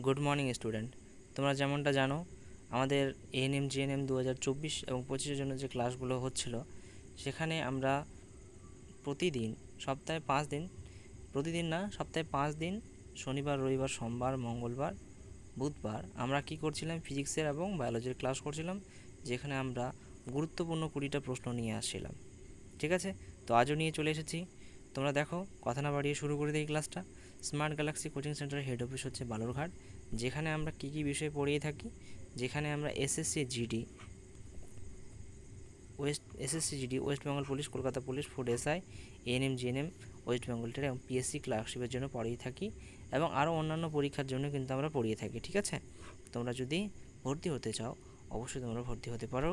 Good morning, student. তোমরা যেমনটা জানো, আমাদের এএনএম জিএনএম দু হাজার চব্বিশ এবং পঁচিশের জন্য যে ক্লাসগুলো হচ্ছিল, সেখানে আমরা প্রতিদিন, সপ্তাহে পাঁচ দিন, প্রতিদিন না, সপ্তাহে পাঁচ দিন, শনিবার, রবিবার, সোমবার, মঙ্গলবার, বুধবার আমরা কি করছিলাম, ফিজিক্সের এবং বায়োলজির ক্লাস করছিলাম, যেখানে আমরা গুরুত্বপূর্ণ কুড়িটা প্রশ্ন নিয়ে আসছিলাম। ঠিক আছে? তো আজও নিয়ে চলে এসেছি। তোমরা দেখো, কথা না বাড়িয়ে শুরু করে দিই ক্লাসটা স্মার্ট গ্যালাক্সি কোচিং সেন্টারের হেড অফিস হচ্ছে বালুরঘাট, যেখানে আমরা কী কী বিষয় পড়িয়ে থাকি? যেখানে আমরা SSC GD West SSC GD West Bengal police Kolkata police food SI ANM GNM West Bengal এবং পিএসসি ক্লার্কশিপের জন্য পড়িয়ে থাকি এবং আরও অন্যান্য পরীক্ষার জন্য কিন্তু আমরা পড়িয়ে থাকি, ঠিক আছে? তোমরা যদি ভর্তি হতে চাও, অবশ্যই তোমরা ভর্তি হতে পারো।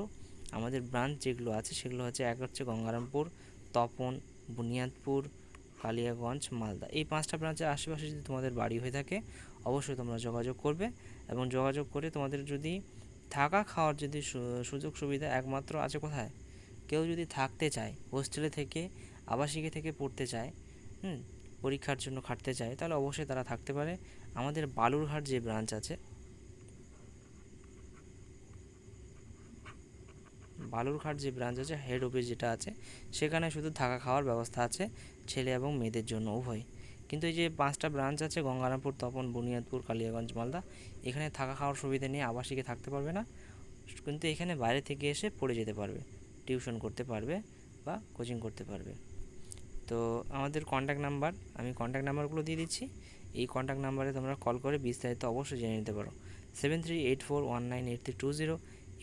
আমাদের ব্রাঞ্চ যেগুলো আছে সেগুলো হচ্ছে এক হচ্ছে গঙ্গারামপুর, তপন বুনিয়াদপুর, কালিয়াগঞ্জ, মালদা। এই পাঁচটা ব্রাঞ্চের আশেপাশে যদি তোমাদের বাড়ি হয়ে থাকে, অবশ্যই তোমরা যোগাযোগ করবে এবং যোগাযোগ করে তোমাদের যদি থাকা খাওয়ার যদি সুযোগ সুবিধা একমাত্র আছে কোথায়? কেউ যদি থাকতে চায়, হোস্টেলে থেকে, আবাসিকে থেকে পড়তে চায়, হুম, পরীক্ষার জন্য খাটতে চায়, তাহলে অবশ্যই তারা থাকতে পারে। আমাদের বালুরঘাট যে ব্রাঞ্চ আছে বালুরঘাট যে ব্রাঞ্চ আছে হেড অফিস যেটা আছে, সেখানে শুধু থাকা খাওয়ার ব্যবস্থা আছে ছেলে এবং মেয়েদের জন্য, উভয়। কিন্তু এই যে পাঁচটা ব্রাঞ্চ আছে, গঙ্গারামপুর, তপন, বুনিয়াদপুর, কালিয়াগঞ্জ, মালদা, এখানে থাকা খাওয়ার সুবিধা নিয়ে আবাসিকে থাকতে পারবে না। কিন্তু এখানে বাইরে থেকে এসে পড়ে যেতে পারবে টিউশন করতে পারবে বা কোচিং করতে পারবে। তো আমাদের কন্ট্যাক্ট নাম্বার আমি কন্ট্যাক্ট নাম্বারগুলো দিয়ে দিচ্ছি। এই কন্ট্যাক্ট নাম্বারে তোমরা কল করে বিস্তারিত অবশ্যই জেনে নিতে পারো। Seven three eight four one nine eight three two zero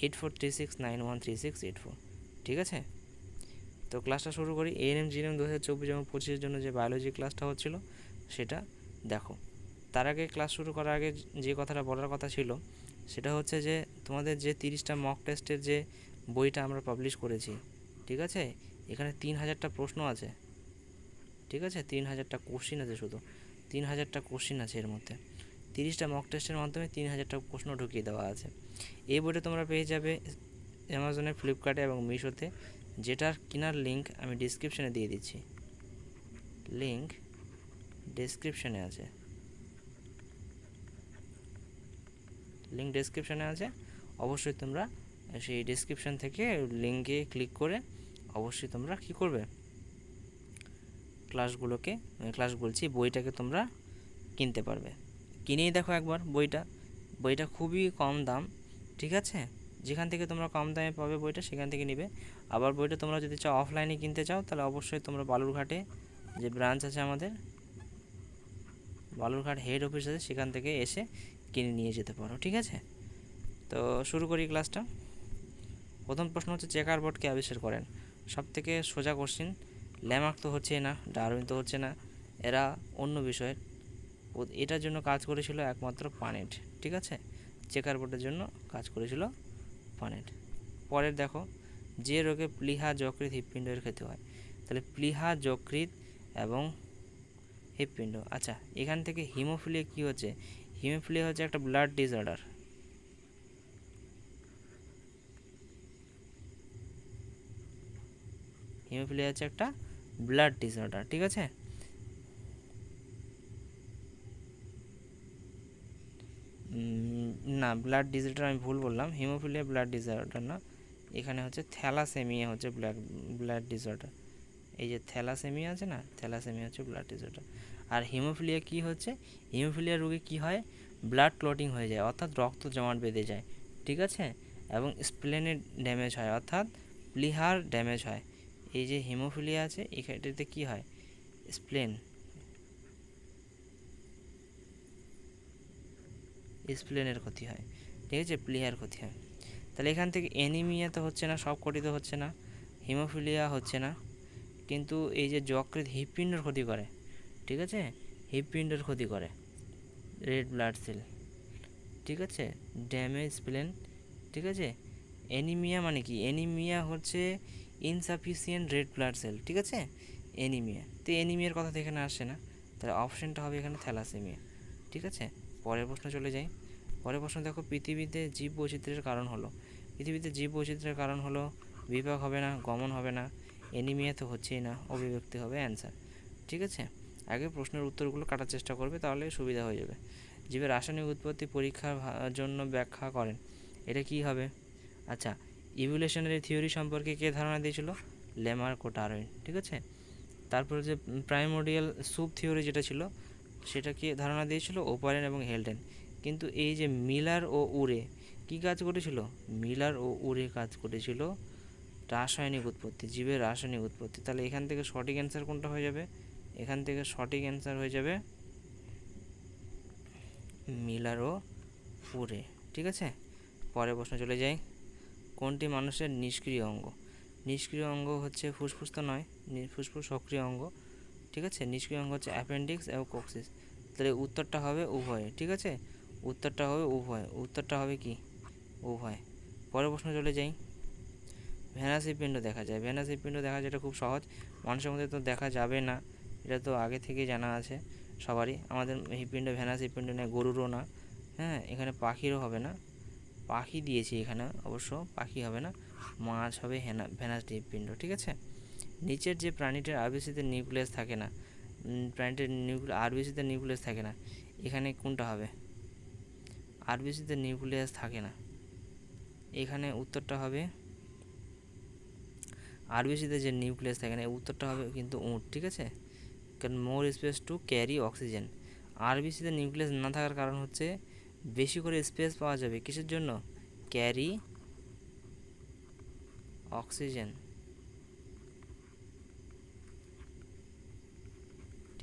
eight four three six nine one three six eight four ঠিক আছে? তো ক্লাসটা শুরু করি। এএনএম জিএনএম দু হাজার চব্বিশ এবং পঁচিশের জন্য যে বায়োলজি ক্লাসটা হচ্ছিল, সেটা দেখো। তার আগে ক্লাস শুরু করার আগে যে কথাটা বলার কথা ছিল, সেটা হচ্ছে যে তোমাদের যে তিরিশটা মক টেস্টের যে বইটা আমরা পাবলিশ করেছি, ঠিক আছে? এখানে তিন হাজারটা প্রশ্ন আছে। ঠিক আছে? তিন হাজারটা কোশ্চিন আছে শুধু। তিন হাজারটা কোশ্চিন আছে এর মধ্যে। তিরিশটা মক টেস্টের মাধ্যমে তিন হাজারটা প্রশ্ন ঢুকিয়ে দেওয়া আছে। এই বইটা তোমরা পেয়ে যাবে অ্যামাজনে ফ্লিপকার্টে এবং মিশোতে যেটার কেনার লিঙ্ক আমি ডিসক্রিপশানে দিয়ে দিচ্ছি। লিঙ্ক ডেসক্রিপশানে আছে। লিঙ্ক ডেসক্রিপশানে আছে। অবশ্যই তোমরা সেই ডেসক্রিপশান থেকে লিঙ্কে ক্লিক করে অবশ্যই তোমরা কী করবে? ক্লাসগুলোকে ক্লাস বলছি, বইটাকে তোমরা কিনতে পারবে। কিনেই দেখো একবার বইটা। বইটা খুবই কম দাম। ঠিক আছে? যেখান থেকে তোমরা কম দামে পাবে বইটা সেখান থেকে নিবে। আবার বইটা তোমরা যদি চাও অফলাইনে কিনতে চাও, তাহলে অবশ্যই তোমরা বালুরঘাটে যে ব্রাঞ্চ আছে আমাদের, বালুরঘাট হেড অফিস আছে, সেখান থেকে এসে কিনে নিয়ে যেতে পারো, ঠিক আছে? তো শুরু করি ক্লাসটা প্রথম প্রশ্ন হচ্ছে চেকার বোর্ডকে আবিষ্কার করেন? সব থেকে সোজা কোশ্চিন ল্যামার্ক তো হচ্ছে না, ডারউইন তো হচ্ছে না, এরা অন্য বিষয়ের। এটার জন্য কাজ করেছিল একমাত্র পানেট, ঠিক আছে? চেকার বোর্ডের জন্য কাজ করেছিল পানেট। পরের দেখো, যে রোগে প্লিহা যকৃত হৃৎপিণ্ডের ক্ষতি হয়, তাহলে প্লিহা যকৃত এবং হৃৎপিণ্ড। আচ্ছা এখান থেকে হিমোফিলিয়া কী হচ্ছে? হিমোফিলিয়া হচ্ছে একটা ব্লাড ডিসঅর্ডার হিমোফিলিয়া হচ্ছে একটা ব্লাড ডিসঅর্ডার ঠিক আছে? না ব্লাড ডিসঅর্ডার আমি ভুল বললাম হিমোফিলিয়া ব্লাড ডিসঅর্ডার না, এখানে হচ্ছে থ্যালাসেমিয়া হচ্ছে ব্লাড ব্লাড ডিসঅর্ডার এই যে থ্যালাসেমিয়া আছে না থ্যালাসেমিয়া হচ্ছে ব্লাড ডিসঅর্ডার আর হিমোফিলিয়া কি হচ্ছে? হিমোফিলিয়া রোগে কি হয়? ব্লাড ক্লটিং হয়ে যায়, অর্থাৎ রক্ত জমাট বেঁধে যায়, ঠিক আছে? এবং স্প্লেনের ড্যামেজ হয়, অর্থাৎ প্লিহার ড্যামেজ হয়। এই যে হিমোফিলিয়া আছে, এখানটাতে কি হয়? স্প্লেন স্প্লেনের ক্ষতি হয়, ঠিক আছে? প্লেয়ার ক্ষতি হয়। তাহলে এখান থেকে অ্যানিমিয়া তো হচ্ছে না সব কটি তো হচ্ছে না, হিমোফিলিয়া হচ্ছে না, কিন্তু এই যে যকৃত হৃৎপিণ্ডের ক্ষতি করে, ঠিক আছে? হৃৎপিণ্ডের ক্ষতি করে, রেড ব্লাড সেল, ঠিক আছে? ড্যামেজ প্লেন ঠিক আছে? অ্যানিমিয়া মানে কি? অ্যানিমিয়া হচ্ছে ইনসাফিসিয়েন্ট রেড ব্লাড সেল ঠিক আছে? অ্যানিমিয়া। তো অ্যানিমিয়ার কথা তো এখানে আসে না, তাহলে অপশানটা হবে এখানে থ্যালাসেমিয়া, ঠিক আছে? পরের প্রশ্ন চলে যাই। পরের প্রশ্ন দেখো, পৃথিবীতে জীব বৈচিত্র্যের কারণ হলো। পৃথিবীতে জীব বৈচিত্র্যের কারণ হলো, বিভাগ হবে না, গমন হবে না এনিমিয়া তো হচ্ছেই না, অভিব্যক্তি হবে অ্যান্সার ঠিক আছে? আগে প্রশ্নের উত্তরগুলো কাটার চেষ্টা করবে, তাহলে সুবিধা হয়ে যাবে। জীবের রাসায়নিক উৎপত্তি পরীক্ষার জন্য ব্যাখ্যা করেন। এটা কি হবে? আচ্ছা ইভলিউশনারি থিওরি সম্পর্কে কে ধারণা দিয়েছিল? লেমার্ক ও ডারউইন ঠিক আছে? তারপরে যে প্রাইমোডিয়াল সুপ থিওরি যেটা ছিল সেটা কি ধারণা দিয়েছিল ওপারেন এবং হেলডেন। কিন্তু এই যে মিলার ও উরে কি কাজ করেছিল? মিলার ও উরে কাজ করেছিল রাসায়নিক উৎপত্তি, জীবের রাসায়নিক উৎপত্তি। তাহলে এখান থেকে সঠিক অ্যান্সার কোনটা হয়ে যাবে? এখান থেকে সঠিক অ্যান্সার হয়ে যাবে মিলার ও উরে। ঠিক আছে? পরের প্রশ্ন চলে যাই। কোনটি মানুষের নিষ্ক্রিয় অঙ্গ? নিষ্ক্রিয় অঙ্গ হচ্ছে ফুসফুস তো নয় ফুসফুস সক্রিয় অঙ্গ। ঠিক আছে? নিষ্ক্রিয় অঙ্গ হচ্ছে অ্যাপেন্ডিক্স এবং কোক্সিস তাহলে উত্তরটা হবে উভয়, ঠিক আছে? উত্তরটা হবে উভয়। উত্তরটা হবে কি? উভয়। পরের প্রশ্ন চলে যাই। ভেনাস হৃৎপিণ্ড দেখা যায়। ভেনাস হৃৎপিণ্ড দেখা যায় এটা খুব সহজ। মানুষের মধ্যে তো দেখা যাবে না। এটা তো আগে থেকেই জানা আছে সবারই। আমাদের হৃৎপিণ্ড ভেনাস হৃৎপিণ্ড নেই গরুরও না। হ্যাঁ এখানে পাখিরও হবে না। পাখি দিয়েছি এখানে অবশ্য। পাখি হবে না। মাছ হবে হেনা ভেনাস হৃৎপিণ্ড ঠিক আছে? নিচের যে প্রাণীটির আরবিসিতে নিউক্লিয়াস থাকে না প্রাণীটার প্রাণীটির নিউক্লি আরবিসিতে নিউক্লিয়াস থাকে না, এখানে কোনটা হবে? আরবিসিতে নিউক্লিয়াস থাকে না। এখানে উত্তরটা হবে আরবিসিতে যে নিউক্লিয়াস থাকে না উত্তরটা হবে কিন্তু উঁট, ঠিক আছে? কারণ more space to carry oxygen আরবিসিতে nucleus না থাকার কারণ হচ্ছে বেশি করে স্পেস পাওয়া যাবে। কিসের জন্য? ক্যারি অক্সিজেন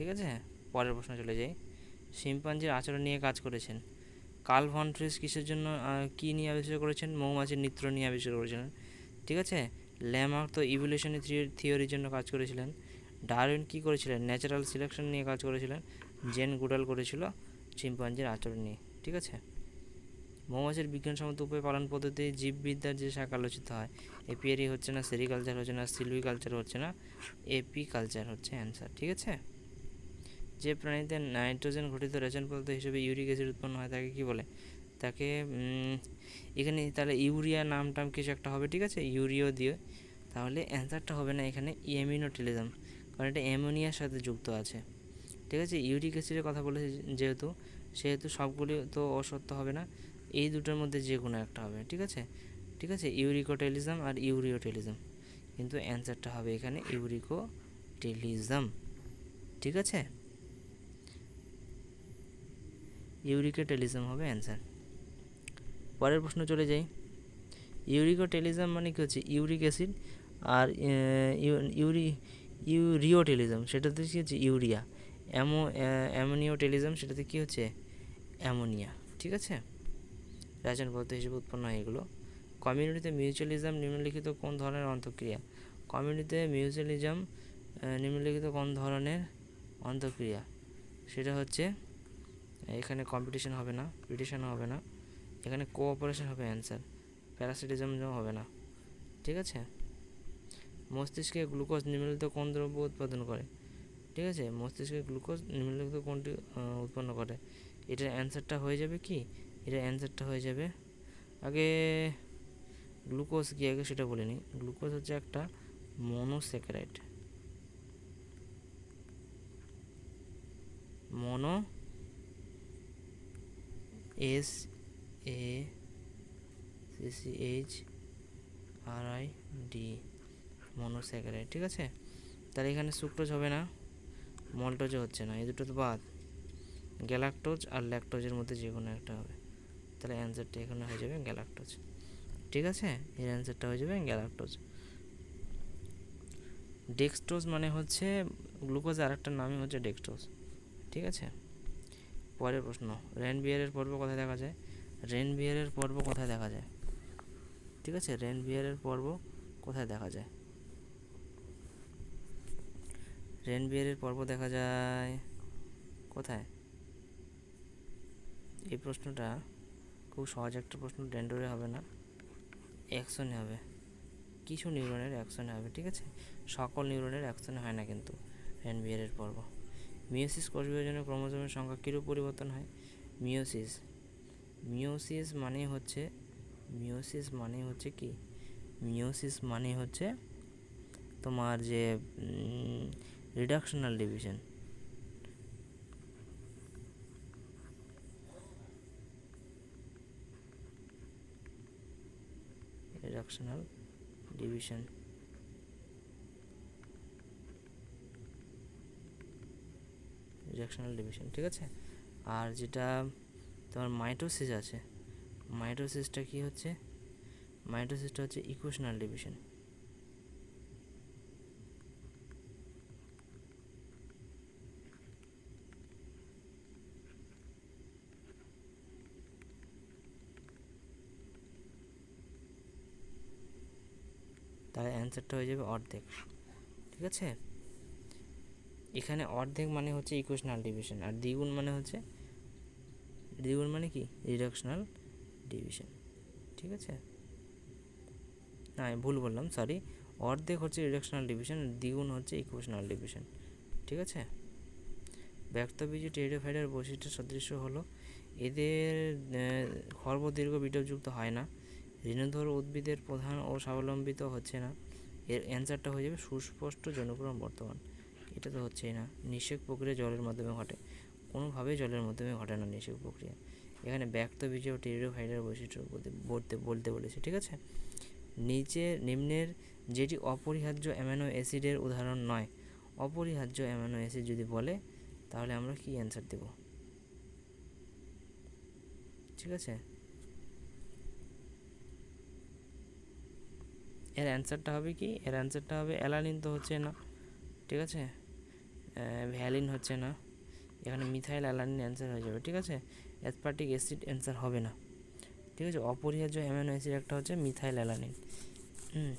ঠিক আছে? পরের প্রশ্ন চলে যাই। শিম্পাঞ্জির আচরণ নিয়ে কাজ করেছেন। কার্ল ভন কিসের জন্য কি নিয়ে আবিষ্কার করেছেন? মৌমাছির নৃত্য নিয়ে আবিষ্কার করেছিলেন। ঠিক আছে? ল্যামার্ক তো ইভলিউশনারি থিওরির জন্য কাজ করেছিলেন। ডারউইন কি করেছিলেন? ন্যাচারাল সিলেকশন নিয়ে কাজ করেছিলেন। জেন গুডাল করেছিল চিম্পাঞ্জির আচরণ নিয়ে। ঠিক আছে? মৌমাছির বিজ্ঞানসম্মত উপায় পালন পদ্ধতি, জীববিদ্যার যে শাখা আলোচিত হয় এপিয়ারি হচ্ছে না সেরিকালচার হচ্ছে না সিলভিকালচার হচ্ছে না এপি কালচার হচ্ছে অ্যান্সার ঠিক আছে? যে প্রাণীতে নাইট্রোজেন ঘটিত রেচন পদার্থ হিসেবে ইউরিক অ্যাসিড উৎপন্ন হয়, তাকে কি বলে? তাকে এখানে তাহলে ইউরিয়া নাম টাম কিছু একটা হবে, ঠিক আছে? ইউরিও দিয়ে। তাহলে অ্যান্সারটা হবে না এখানে ইমিনোটিলিজম কারণ এটা অ্যামোনিয়ার সাথে যুক্ত আছে। ঠিক আছে? ইউরিক অ্যাসিডের কথা বলেছে যেহেতু, সেহেতু সবগুলি তো অসত্য হবে না। এই দুটোর মধ্যে যে কোনো একটা হবে, ঠিক আছে? ঠিক আছে? ইউরিকোটেলিজম আর ইউরিওটেলিজম। কিন্তু অ্যান্সারটা হবে এখানে ইউরিকোটেলিজম। ঠিক আছে? ইউরিকোটেলিজম হবে অ্যান্সার। পরের প্রশ্ন চলে যাই। ইউরিকোটেলিজম মানে কি হচ্ছে? ইউরিক অ্যাসিড আর ইউরি, ইউরিওটেলিজম, সেটাতে কি হচ্ছে? ইউরিয়া। অ্যামো অ্যামোনিওটেলিজম, সেটাতে কি হচ্ছে? অ্যামোনিয়া। ঠিক আছে? রাজন পদার্থ হিসেবে উৎপন্ন হয় এগুলো। কমিউনিটিতে মিউচুয়ালিজম নিম্নলিখিত কোন ধরনের অন্তঃক্রিয়া? কমিউনিটিতে মিউচুয়ালিজম নিম্নলিখিত কোন ধরনের অন্তঃক্রিয়া? সেটা হচ্ছে এখানে কম্পিটিশন হবে না পিটিশন হবে না। এখানে কোঅপারেশন হবে অ্যান্সার প্যারাসিটিজম হবে না। ঠিক আছে? মস্তিষ্কে গ্লুকোজ নিম্নলিখিত কোন দ্রব্য উৎপাদন করে? ঠিক আছে? মস্তিষ্কে গ্লুকোজ নিম্নলিখিত কোনটি উৎপন্ন করে? এটার অ্যান্সারটা হয়ে যাবে কি? এটার অ্যান্সারটা হয়ে যাবে, আগে গ্লুকোজ কি? আগে সেটা বলে নিই। গ্লুকোজ হচ্ছে একটা monosaccharide mono S A C H R I D monosaccharide ঠিক আছে? তাহলে এখানে সুক্রোজ হবে না মল্টোজও হচ্ছে না, এই দুটো তো বাদ। গ্যালাক্টোজ আর ল্যাকটোজের মধ্যে যে কোনো একটা হবে। তাহলে অ্যান্সারটা এখানে হয়ে যাবে গ্যালাক্টোজ ঠিক আছে? এর অ্যান্সারটা হয়ে যাবে গ্যালাক্টোজ ডেক্সটোজ মানে হচ্ছে গ্লুকোজ আর একটা নামই হচ্ছে ডেক্সটোজ ঠিক আছে? পরের প্রশ্ন, রেন বিয়ারের পর্ব কোথায় দেখা যায়? রেন বিয়ারের পর্ব কোথায় দেখা যায়? ঠিক আছে, রেন বিয়ারের পর্ব কোথায় দেখা যায়? রেন বিয়ারের পর্ব দেখা যায় কোথায়? এই প্রশ্নটা খুব সহজ একটা প্রশ্ন, ডেন্ডোরে হবে না, অ্যাকশনে হবে। কিছু নিউরনের অ্যাকশনে হবে, ঠিক আছে? সকল নিউরনের অ্যাকশনে হয় না কিন্তু রেন বিয়ারের পর্ব। মিওসিস কোষ বিভাজনে ক্রোমোজোমের সংখ্যা কীরূপ পরিবর্তন হয়? মিওসিস মিওসিস মানে হচ্ছে মিওসিস মানে হচ্ছে কি? মিওসিস মানে হচ্ছে তোমার যে reductional division reductional division reductional division ঠিক আছে? আর যেটা তোমার মাইটোসিস আছে মাইটোসিসটা কি হচ্ছে? মাইটোসিসটা হচ্ছে ইকুয়েশনাল ডিভিশন তাহলে অ্যান্সারটা হয়ে যাবে অর্ধেক, ঠিক আছে? এখানে অর্ধেক মানে হচ্ছে ইকুয়েশনাল ডিভিশন আর দ্বিগুণ মানে হচ্ছে, দ্বিগুণ মানে কি? রিডাকশনাল ডিভিশন ঠিক আছে? না, আমি ভুল বললাম সরি অর্ধেক হচ্ছে রিডাকশনাল ডিভিশন দ্বিগুণ হচ্ছে ইকুয়েশনাল ডিভিশন ঠিক আছে? ব্যক্তবীজ টেরিডোফাইডের বৈশিষ্ট্য সদৃশ্য হলো, এদের খর্বদীর্ঘ বিটযুক্ত হয় না, ঋণধর উদ্ভিদের প্রধান ও স্বাবলম্বিত হচ্ছে না। এর অ্যান্সারটা হয়ে যাবে সুস্পষ্ট জনক্রম বর্তমান। এটা তো হচ্ছেই না। নিষেক প্রক্রিয়া জলের মাধ্যমে ঘটে। কোনোভাবেই জলের মাধ্যমে ঘটে না নিষেক প্রক্রিয়া। এখানে ব্যক্ত বীজ ও টেরিডোফাইডের বৈশিষ্ট্য বলতে বলতে বলেছে, ঠিক আছে? নিচে নিম্নের যেটি অপরিহার্য অ্যামাইনো অ্যাসিডের উদাহরণ নয়। অপরিহার্য অ্যামাইনো অ্যাসিড যদি বলে, তাহলে আমরা কি অ্যান্সার দেব? ঠিক আছে? এর অ্যান্সারটা হবে কি? এর অ্যান্সারটা হবে অ্যালানিন তো হচ্ছে না। ঠিক আছে? ভ্যালিন হচ্ছে না। এখানে মিথাইল অ্যালানিন অ্যান্সার হয়ে যাবে, ঠিক আছে? অ্যাসপার্টিক অ্যাসিড অ্যান্সার হবে না। ঠিক আছে? অপরিহার্য অ্যামাইনো অ্যাসিড একটা হচ্ছে মিথাইল অ্যালানিন। হুম,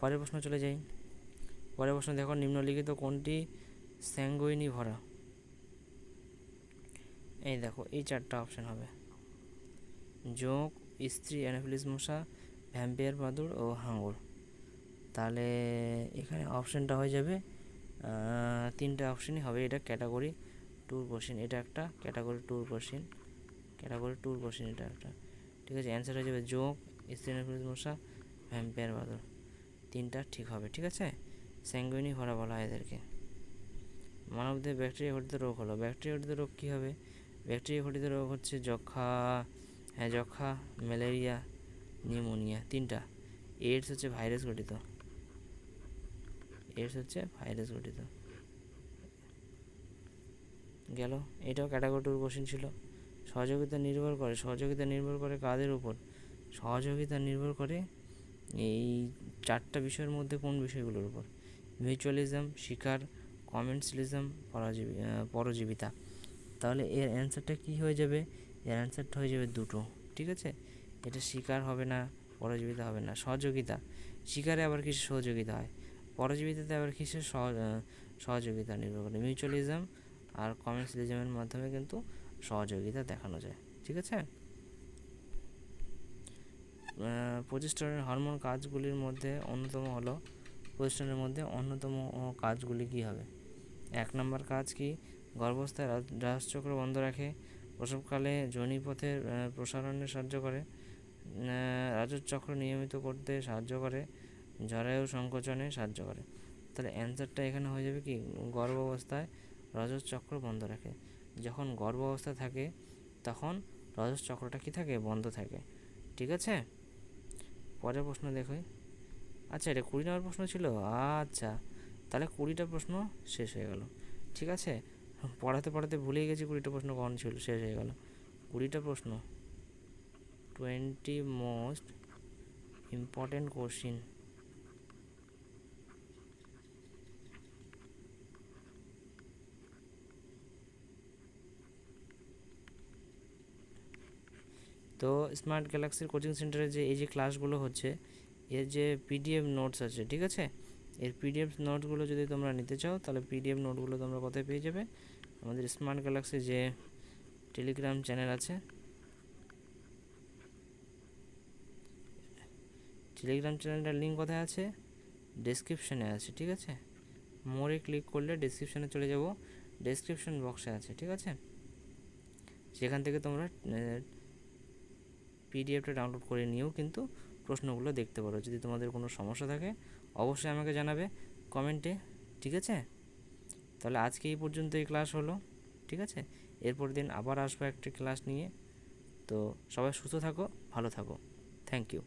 পরের প্রশ্ন চলে যাই। পরের প্রশ্ন দেখো, নিম্নলিখিত কোনটি স্যাঙ্গুইনি ভরা? এই দেখো, এই চারটা অপশান হবে। যোগ স্ত্রী, অ্যানাফিলিস মশা, ভ্যাম্পিয়ার বাদুড় ও হাঙর তাহলে এখানে অপশানটা হয়ে যাবে তিনটে অপশানই হবে। এটা ক্যাটাগরি টুর কোশ্চেন এটা একটা ক্যাটাগরি টুর কোশ্চেন ক্যাটাগরি টুর কোশ্চেন এটা একটা। ঠিক আছে অ্যান্সার হয়ে যাবে যোগ স্ত্রীনাফিলিস মশা ভ্যাম্পিয়ার বাদুড় তিনটা ঠিক হবে, ঠিক আছে? স্যাঙ্গুইনি ভরা বলা হয় এদেরকে। মানবদের ব্যাকটেরিয়া ঘটিত রোগ হলো। ব্যাকটেরিয়া ঘটিত রোগ কী হবে? ব্যাকটেরিয়া ঘটিত রোগ হচ্ছে যক্ষা হ্যাঁ যক্ষা ম্যালেরিয়া নিউমোনিয়া তিনটা। এইডস হচ্ছে ভাইরাস ঘটিত এইডস হচ্ছে ভাইরাস গঠিত গেল। এটাও ক্যাটাগরির কোশ্চেন ছিল। সহযোগিতা নির্ভর করে, সহযোগিতা নির্ভর করে কাদের উপর? সহযোগিতা নির্ভর করে এই চারটা বিষয়ের মধ্যে কোন বিষয়গুলোর উপর? মিউচুয়ালিজম শিকার কমেন্টসিলিজম পরজীবী পরজীবিতা। তাহলে এর অ্যান্সারটা কী হয়ে যাবে? এর অ্যান্সারটা হয়ে যাবে দুটো, ঠিক আছে? এটা শিকার হবে না, পরজীবিতা হবে না, সহযোগিতা। শিকারে আবার কিছু সহযোগিতা হয়। পরজীবিতাতে আবার কিসের সহযোগিতা নির্ভর করে? মিউচুয়ালিজম আর কমেন্সিলিজমের মাধ্যমে কিন্তু সহযোগিতা দেখানো যায়, ঠিক আছে? প্রতিষ্ঠানের হরমোন কাজগুলির মধ্যে অন্যতম হলো, প্রতিষ্ঠানের মধ্যে অন্যতম কাজগুলি কী হবে? এক নম্বর কাজ কি? গর্ভাবস্থায় রাজচক্র বন্ধ রাখে, প্রসবকালে যোনিপথের প্রসারণে সাহায্য করে রাজচক্র নিয়মিত করতে সাহায্য করে জরায়ু সংকোচনে সাহায্য করে। তাহলে অ্যান্সারটা এখানে হয়ে যাবে কি? গর্ভ অবস্থায় রজত চক্র বন্ধ রাখে। যখন গর্ভ অবস্থা থাকে, তখন রজত চক্রটা কী থাকে? বন্ধ থাকে। ঠিক আছে? পরের প্রশ্ন দেখো। আচ্ছা এটা কুড়ি নম্বর প্রশ্ন ছিল? আচ্ছা তাহলে কুড়িটা প্রশ্ন শেষ হয়ে গেল। ঠিক আছে? পড়াতে পড়াতে ভুলেই গেছি, কুড়িটা প্রশ্ন কখন ছিল? শেষ হয়ে গেল। কুড়িটা প্রশ্ন। টোয়েন্টি মোস্ট ইম্পর্টেন্ট কোশ্চিন তো স্মার্ট গ্যালাক্সির কোচিং সেন্টারে যে, এই যে ক্লাসগুলো হচ্ছে, এর যে পিডিএফ নোটস আছে, ঠিক আছে? এর পিডিএফ নোটগুলো যদি তোমরা নিতে চাও, তাহলে পিডিএফ নোটগুলো তোমরা কোথায় পেয়ে যাবে? আমাদের স্মার্ট গ্যালাক্সি যে টেলিগ্রাম চ্যানেল আছে টেলিগ্রাম চ্যানেলটার লিঙ্ক কোথায় আছে? ডেসক্রিপশানে আছে, ঠিক আছে? মোরে ক্লিক করলে ডেসক্রিপশানে চলে যাব। ডেসক্রিপশন বক্সে আছে, ঠিক আছে? সেখান থেকে তোমরা পিডিএফটা ডাউনলোড করে নিয়েও কিন্তু প্রশ্নগুলো দেখতে পারো। যদি তোমাদের কোনো সমস্যা থাকে, অবশ্যই আমাকে জানাবে কমেন্টে, ঠিক আছে? তাহলে আজকে এই পর্যন্ত এই ক্লাস হলো, ঠিক আছে? এরপর দিন আবার আসব একটা ক্লাস নিয়ে। তো সবাই সুস্থ থাকো, ভালো থাকো। Thank you